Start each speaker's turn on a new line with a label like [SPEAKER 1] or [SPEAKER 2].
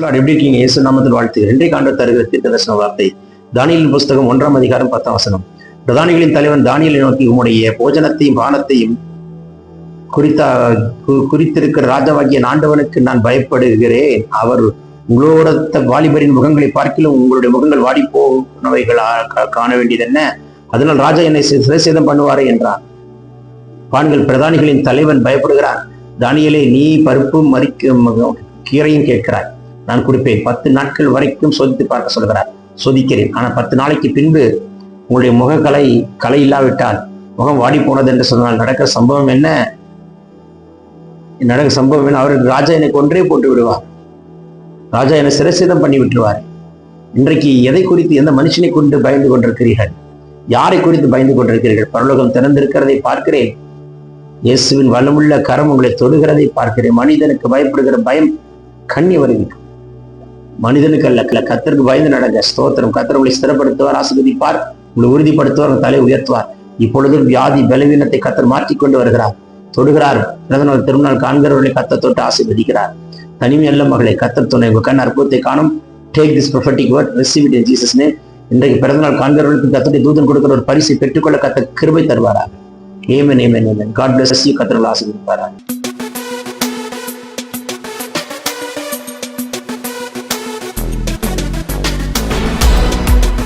[SPEAKER 1] எப்படி இருக்கீங்க? இயேசு நாமத்தில் வாழ்த்து. இன்றைக்கு ஆண்டு தருகிற தீர்க்கதர்சன வார்த்தை. தானியலின் புஸ்தகம் ஒன்றாம் அதிகாரம் பத்தாம் வசனம். பிரதானிகளின் தலைவன் தானியலை நோக்கி உம்முடைய போஜனத்தையும் பானத்தையும் குறித்தா குறித்திருக்கிற ராஜாவாகிய ஆண்டவனுக்கு நான் பயப்படுகிறேன். அவர் உங்களோட வாலிபரின் முகங்களை பார்க்கிலும் உங்களுடைய முகங்கள் வாடி போனவைகள் காண வேண்டியது என்ன? அதனால் ராஜா என்னை சி- பண்ணுவாரே என்றார். பான்கள் பிரதானிகளின் தலைவன் பயப்படுகிறான். தானியலே நீ பருப்பும் மறிக்கும் கீரையும் கேட்கிறாய். நான் கொடுப்பேன். பத்து நாட்கள் வரைக்கும் சோதித்து பார்க்க சொல்கிறார். சோதிக்கிறேன். ஆனா பத்து நாளைக்கு பின்பு உங்களுடைய முகக்கலை கலை இல்லாவிட்டால் முகம் வாடி போனது என்று சொன்னால் நடக்கிற சம்பவம் என்ன? நடக்கிற சம்பவம் என்ன? அவருக்கு ராஜா எனக்கு கொன்றே போட்டு விடுவார். ராஜா என்னை சிரசேதம் பண்ணி விட்டுருவார். இன்றைக்கு எதை குறித்து எந்த மனுஷனை கொண்டு பயந்து கொண்டிருக்கிறீர்கள்? யாரை குறித்து பயந்து கொண்டிருக்கிறீர்கள்? பரலோகம் திறந்திருக்கிறதை பார்க்கிறேன். இயேசுவின் வலமுள்ள கரம் உங்களை தொடுகிறதை பார்க்கிறேன். மனிதனுக்கு பயப்படுகிற பயம் கண்ணி வருகிறது. மனிதனுக்கு அல்ல க- கர்த்தருக்கு பயந்து நடங்க ஸ்தோத்திரம் கத்தர் உங்களை ஸ்திரப்படுத்துவார் ஆசிர்வதிப்பார் உங்களை உறுதிப்படுத்துவார் உங்கள் தலை உயர்த்துவார். இப்பொழுது வியாதி பலவீனத்தை கத்தர் மாற்றி கொண்டு வருகிறார். தொடுகிறார். பிறந்தநாள் திருநாள் காண்கிறவர்களை கத்த தொட்டு ஆசிர்வதிக்கிறார். தனிமை அல்ல மகளை கத்தர் துணை. உங்க கண் அற்புதத்தை காணும். Take this prophetic word receive it Jesus name இன்றைக்கு பிறந்தநாள் காண்கிறவர்களுக்கு கத்தருடைய தூதன் கொடுக்கிற ஒரு பரிசை பெற்றுக்கொள்ள கத்த கிருபை தருவாரா amen amen amen God bless you கத்தர்கள் ஆசிர்வதிப்பாரா